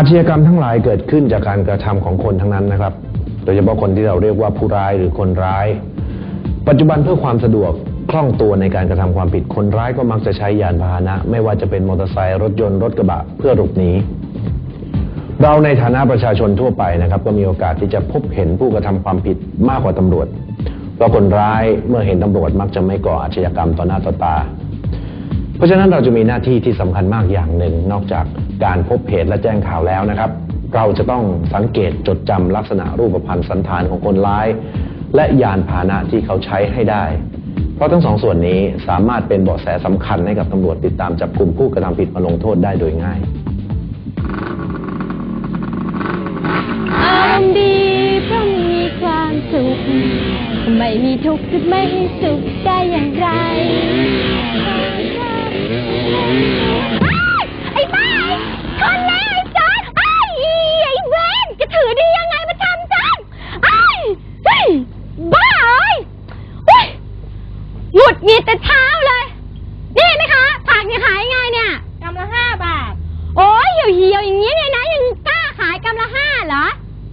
อาชญากรรมทั้งหลายเกิดขึ้นจากการกระทำของคนทั้งนั้นนะครับ โดยเฉพาะคนที่เราเรียกว่าผู้ร้ายหรือคนร้าย ปัจจุบันเพื่อความสะดวกคล่องตัวในการกระทำความผิดคนร้ายก็มักจะใช้ยานพาหนะ ไม่ว่าจะเป็นมอเตอร์ไซค์รถยนต์รถกระบะเพื่อหลบหนีเราในฐานะประชาชนทั่วไปนะครับ ก็มีโอกาสที่จะพบเห็นผู้กระทำความผิดมากกว่าตำรวจเพราะคนร้ายเมื่อเห็นตำรวจมักจะไม่ก่ออาชญากรรมต่อหน้าต่อตา เพราะฉะนั้นเราจะมีหน้าที่ที่สำคัญมากอย่างหนึ่ง นอกจากการพบเหตุและแจ้งข่าวแล้วนะครับ เราจะต้องสังเกตจดจำลักษณะรูปพรรณสันฐานของคนร้าย และยานพาหนะที่เขาใช้ให้ได้ เพราะทั้งสองส่วนนี้สามารถเป็นเบาะแสสำคัญให้กับตำรวจติดตามจับกลุ่มผู้กระทำผิดมาลงโทษได้โดยง่ายอารมณ์ดีเพราะมีความสุขไม่มีทุกข์จะไม่ให้สุขได้อย่างไร ไอ้บ้าคนแล้วไอ้จอนไอ้ไอ้เวนจะถือดียังไงมาทำฉันไอ้เฮ้ยบ้าเอ้ยเฮ้ยหงุดหงิดแต่เช้าเลย นี่ไหมคะผักเนี่ยขายยังไงเนี่ยกำละห้าบาท โอ้ยเหี่ยวเหี่ยวๆอย่างนี้เนี่ยนะยังกล้าขายกำละห้าเหรอ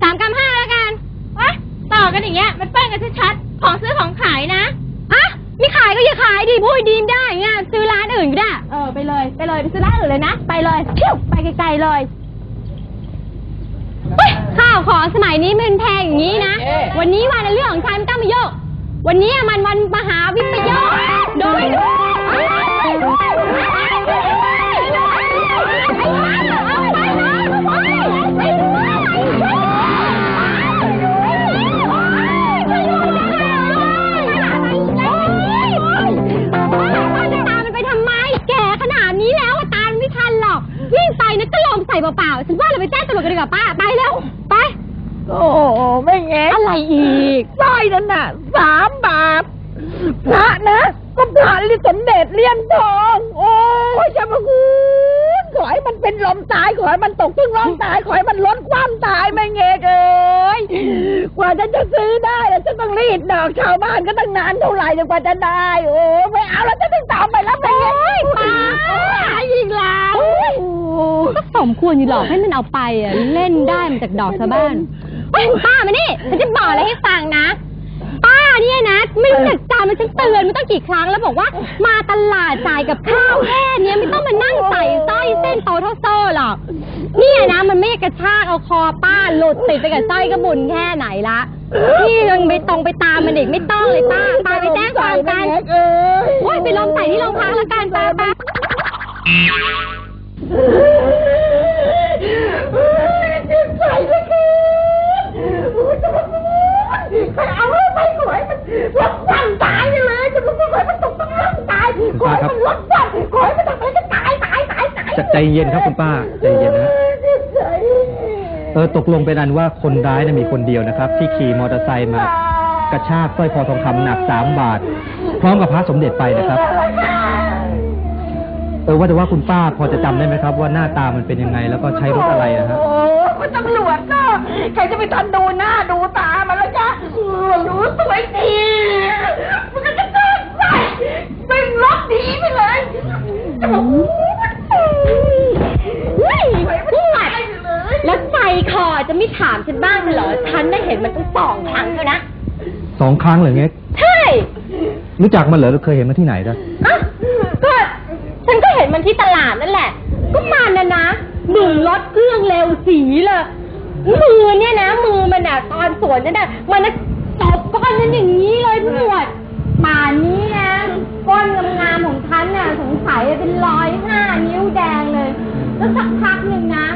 สามกำห้าแล้วกัน วะต่อกันอย่างเงี้ย มันเปิ้ลกันชัดๆของซื้อของขายนะายก็อย่าขายดิพูดดีมได้ไงซื้อร้านอื่นก็ได้ เออไปเลยไปเลยไปซื้อร้านอื่นเลยนะ ไปเลยเที่ยวไปไกลๆเลยเฮ้ยข้าวของสมัยนี้มันแพงอย่างนี้นะ วันนี้วันเรื่องของฉันไม่ต้องมาโยก วันนี้มันวันมหาวิปโยคโดยจะ นั่นน่ะสามบาทพระนะก็พระลิสมเด็จเลี่ยมทอง โอ้ยจะมาคุณขอให้มันเป็นลมตายขอให้มันตกถึงลมตายขอให้มันล้นความตายไม่เงี้ยเอ้ยกว่าฉันจะซื้อได้แล้วฉันต้องรีดดอกชาวบ้านก็ตั้งนานเท่าไหร่จนกว่าจะได้ โอ้ไม่เอาแล้วจะต้องตามไปแล้วไม่เงี้ยป้าอีกแล้วก็สมควรอยู่หรอกให้มันเอาไปอะเล่นได้มาจากดอกชาวบ้านเฮ้ยป้ามานี่ฉันจะบอกอะไรให้ฟังนะป้า เนี่ยนะ ไม่รู้จักจำมันฉันเตือนมันต้องกี่ครั้งแล้วบอกว่า มาตลาดจ่ายกับข้าวแค่เนี้ยไม่ต้องมานั่งใส่สร้อยเส้นโตเท่าโซ่หรอกเนี่ยนะ มันไม่กระชากเอาคอป้าหลุดติดไปกับสร้อยกระบุญแค่ไหนละพี่ยังไปตรงไปตามมันอีกไม่ต้องเลยป้าป้าไปแจ้งความกันเอ้ยโอ้ยไปลองใส่ที่โรงพักแล้วกันป้าป้าใส่เลยคือจะมาใครเอาไปขอยมัน รถควันตายไปเลยจะมาขอยมันตกต้องร่างตายขอยมันรถควันขอยมันทำอะไรก็ตายตายตายตายใจใจเย็นครับคุณป้าใจเย็นนะฮะเออตกลงเป็นอันว่าคนร้ายนะมีคนเดียวนะครับ ที่ขี่มอเตอร์ไซค์มากระชากสร้อยคอทองคำหนักสามบาท พร้อมกับพระสมเด็จไปนะครับ เออว่าแต่ว่าคุณป้าพอจะจำได้ไหมครับ ว่าหน้าตามันเป็นยังไงแล้วก็ใช้รถอะไรนะฮะโอ้คุณตำรวจก็ใครจะไปทันดูหน้าดูตามันแล้วจ้ะ รู้สวยดีมันก็จะเดินใส่เป็นรถดีไปเลยจะบอกเฮ้ยพูดแล้วใจคอจะไม่ถามฉันบ้างเหรอ ฉันได้เห็นมันตั้งสองครั้งแล้วนะ สองครั้งเหรอเงี้ยใช่ รู้จักมันเหรอหรือเคยเห็นมันที่ไหนนะอะก็ฉันก็เห็นมันที่ตลาดนั่นแหละ ก็มันนะนะมือรถเครื่องเร็วสีเลย มือเนี่ยนะ มือมันอะตอนสวนนั่นน่ะมันน่ะตบก้อนนั้นอย่างนี้เลยตำรวจป่านนี้นะก้อนงามๆของฉันน่ะสงสัยเป็นรอยห้านิ้วแดงเลย แล้วสักพักหนึ่งนะ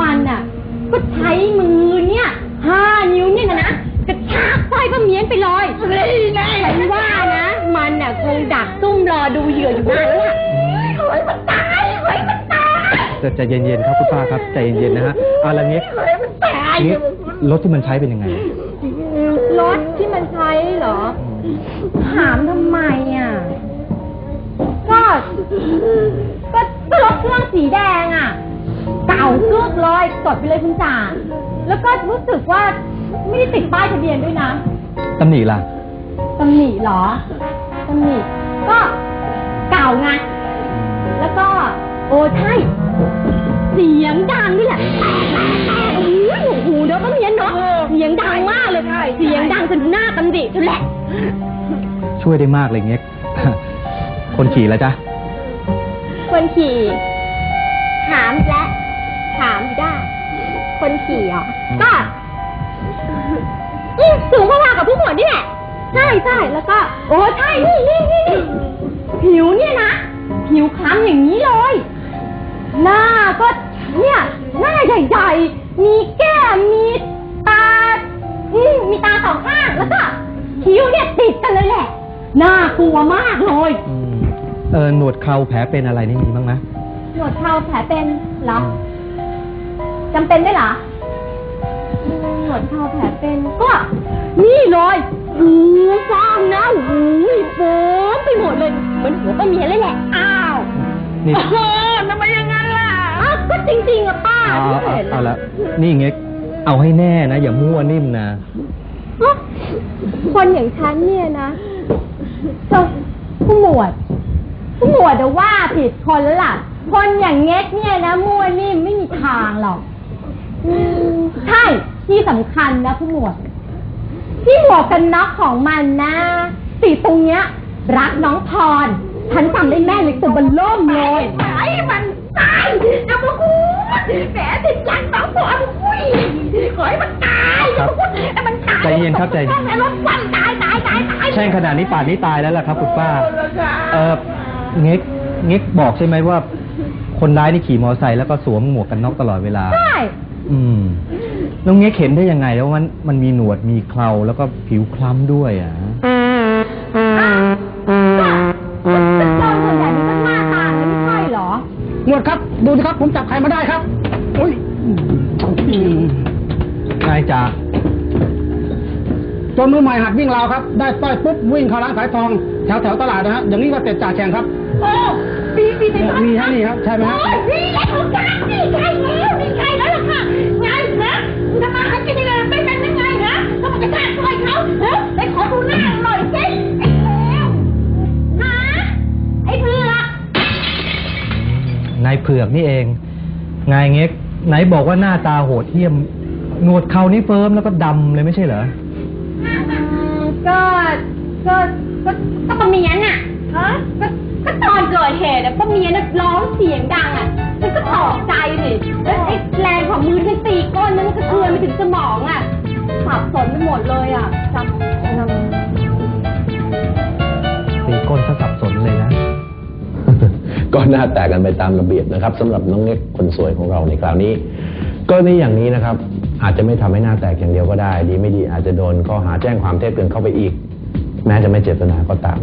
มันอะ ก็ใช้มือเนี่ยห้านิ้วเนี่ยนะนะกระชากสร้อยป้าเมียนไปเลยนี่ไงฉันว่านะ มันน่ะคงดักซุ่มรอดูเหยื่ออยู่นานแล้วล่ะขอยมันตายขอยมันตาย จะใจเย็นๆครับคุณป้าครับใจเย็นๆนะฮะเอาละเงี้ยขอยมัน ตายงี้รถที่มันใช้เป็นยังไง รถที่มันใช้เหรอ ถามทำไมอะ ก็ ก็ก็รถเครื่องสีแดงอะ เก่ากึกเลยกดไปเลยคุณจ่าแล้วก็รู้สึกว่าไม่ได้ติดป้ายทะเบียนด้วยนะตำหนิล่ะตำหนิเหรอตำหนิก็เก่าไงแล้วก็ โอ้ใช่ เสียงดังนี่แหละ สียงดังมากเลยเสียงดังจนหน้าตำดิจนแหละ ช่วยได้มากเลยเงี้ย คนขี่แล้วจ๊ะคนขี่ถามและถามได้คนขี่อะก็อืมสูงพอๆกับผู้หมวดนี่แหละใช่ใช่แล้วก็ โอ้ใช่นี่นี่นี่นี่ผิวเนี่ยนะ ผิวคล้ำอย่างนี้เลย หน้าก็เนี่ย หน้าใหญ่ๆ มีแก้มมีตา อืมมีตาสองข้างแล้วก็คิ้วเนี่ยติดกันเลยแหละ น่ากลัวมากเลย อืมเออหนวดเคราแผลเป็นอะไรนี่มีบ้างไหมหนวดเคราแผลเป็นเหรอจำเป็นได้วยเหรออืมหนวดเคราแผลเป็นก็ นี่เลยหูฟางนะหูยโฟ้มไปหมดเลยเหมือนหัวป้าเมียเลยแหละ อ้าวนี่โอ้โหทำไมอย่างนั้นล่ะ อ้าวก็จริงๆอะป้าเอาที่เอาเห็นเอาละนี่เงี้ย เอาให้แน่นะ อย่ามั่วนิ่มนะฮะคนอย่างฉันเนี่ยนะเจ้าผู้หมวด ผู้หมวดจะว่าผิดคนแล้วล่ะ คนอย่างเง็กเนี่ยนะมั่วนิ่มไม่มีทางหรอกอืมใช่ที่สำคัญนะผู้หมวด ที่หมวกกันน็อกของมันนะสีตรงเนี้ย รักน้องพรฉันจำได้แม่นเลยตัวเบันล่มเลย ไอ้มันตายนะพระคุณ แผลติดยันสองหัวอุ้ยขอให้มันตายครับให้มันตายใจเย็นครับใจเย็น ให้รถควันตายตายตายตายแช่งขนาดนี้ป่านนี้ตายแล้วล่ะครับ คุณป้าเออเงี้ยเงี้ยบอกใช่ไหมว่า คนร้ายนี่ขี่มอเตอร์ไซค์แล้วก็สวมหมวกกันน็อกตลอดเวลา ใช่อืมแล้วเงี้ยเห็นได้ยังไงแล้วมันมันมีหนวดมีเคราแล้วก็ผิวคล้ำด้วยอะ ดครับดูสิครับผมจับใครมาได้ครับอุ้ยนายจ่าจนมือใหม่หัดวิ่งราวครับ ได้สร้อยปุ๊บวิ่งเข้าร้านขายทองแถวแถวตลาดนะฮะอย่างนี้ก็เต็ดจ่าแข่งครับโอ้ปีปีในมีฮะนี่ครับใช่ไหมฮะโอ้ยนี่ไอ้ของกลางนี่ใช่แล้วนี่ อกนี่เองนายเงี้ยไหนบอกว่าหน้าตาโหดเหี้ยมหนวดเขานี่เฟิร์มแล้วก็ดำเลยไม่ใช่เหรอก็ก็ก็ก็ป้าเมียนน่ะฮะก็ก็ตอนเกิดเหตุอะป้าเมียนน่ะร้องเสียงดังอะฉันก็ตกใจสิแล้วไอ้แรงของมือที่ตีก้นนั้นมันก็เทือนไปถึงสมองอะสับสนไปหมดเลยอะจำจำตีก้นซะสับสนเลยนะ ก็หน้าแตกกันไปตามระเบียบนะครับสำหรับน้องเล็กคนสวยของเราในคราวนี้กรณีอย่างนี้นะครับ อาจจะไม่ทำให้หน้าแตกอย่างเดียวก็ได้ ดีไม่ดีอาจจะโดนข้อหาแจ้งความเท็จเกินเข้าไปอีก แม้จะไม่เจตนาก็ตาม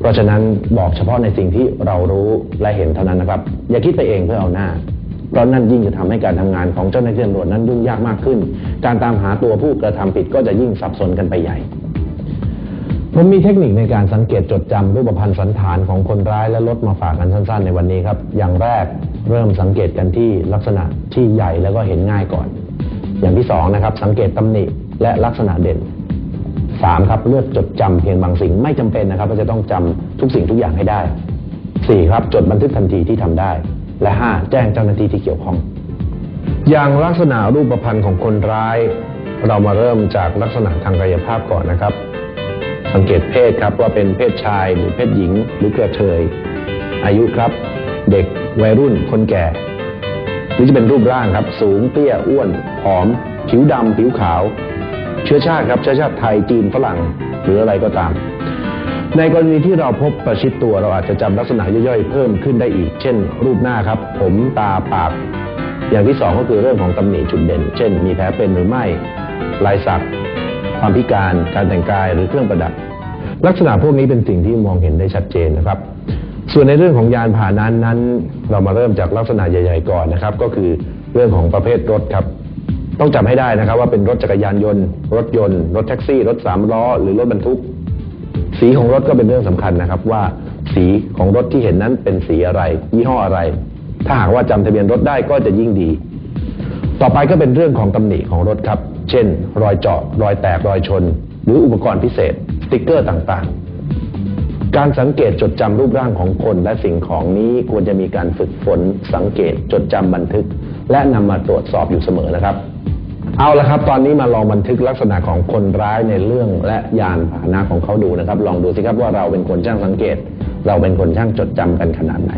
เพราะฉะนั้นบอกเฉพาะในสิ่งที่เรารู้และเห็นเท่านั้นนะครับ อย่าคิดไปเองเพื่อเอาหน้าเพราะนั่นยิ่งจะทำให้การทำงานของเจ้าหน้าที่ตำรวจนั้นยุ่งยากมากขึ้น การตามหาตัวผู้กระทำผิดก็จะยิ่งสับสนกันไปใหญ่ ผมมีเทคนิคในการสังเกตจดจำรูปพรรณสันฐานของคนร้ายและลดมาฝากกันสั้นๆ ในวันนี้ครับ อย่างแรกเริ่มสังเกตกันที่ลักษณะที่ใหญ่แล้วก็เห็นง่ายก่อน อย่างที่สองนะครับ สังเกตตำหนิและลักษณะเด่นสามครับเลือกจดจำเพียงบางสิ่งไม่จำเป็นนะครับว่าจะต้องจำทุกสิ่งทุกอย่างให้ได้สี่ครับจดบันทึกทันทีที่ทำได้ และห้าแจ้งเจ้าหน้าที่ที่เกี่ยวข้อง อย่างลักษณะรูปพรรณของคนร้าย เรามาเริ่มจากลักษณะทางกายภาพก่อนนะครับ สังเกตเพศครับว่าเป็นเพศชายหรือเพศหญิง หรือกระเทย อายุครับ เด็กวัยรุ่นคนแก่หรือจะเป็นรูปร่างครับ สูงเตี้ยอ้วนผอม ผิวดำผิวขาว เชื้อชาติครับเชื้อชาติไทยจีนฝรั่งหรืออะไรก็ตาม ในกรณีที่เราพบประชิดตัวเราอาจจะจำลักษณะย่อยๆ เพิ่มขึ้นได้อีก เช่น รูปหน้าครับ ผมตาปาก อย่างที่สองก็คือเรื่องของตำหนิจุดเด่น เช่น มีแผลเป็นหรือไม่ลายสัก ความพิการ การแต่งกายหรือเครื่องประดับ ลักษณะพวกนี้เป็นสิ่งที่มองเห็นได้ชัดเจนนะครับ ส่วนในเรื่องของยานพาหนะนั้น เรามาเริ่มจากลักษณะใหญ่ ๆ ก่อนนะครับ ก็คือเรื่องของประเภทรถครับ ต้องจำให้ได้นะครับ ว่าเป็นรถจักรยานยนต์ รถยนต์ รถแท็กซี่ รถสามล้อ หรือรถบรรทุก สีของรถก็เป็นเรื่องสำคัญนะครับ ว่าสีของรถที่เห็นนั้นเป็นสีอะไร ยี่ห้ออะไร ถ้าหากว่าจำทะเบียนรถได้ก็จะยิ่งดี ต่อไปก็เป็นเรื่องของตำหนิของรถครับ เช่น รอยเจาะรอยแตกรอยชน หรืออุปกรณ์พิเศษสติกเกอร์ต่างๆ การสังเกตจดจำรูปร่างของคนและสิ่งของนี้ควรจะมีการฝึกฝนสังเกตจดจำบันทึก และนำมาตรวจสอบอยู่เสมอนะครับ เอาละครับ ตอนนี้มาลองบันทึกลักษณะของคนร้ายในเรื่องและยานพาหนะของเขาดูนะครับ ลองดูสิครับว่าเราเป็นคนช่างสังเกต เราเป็นคนช่างจดจำกันขนาดไหน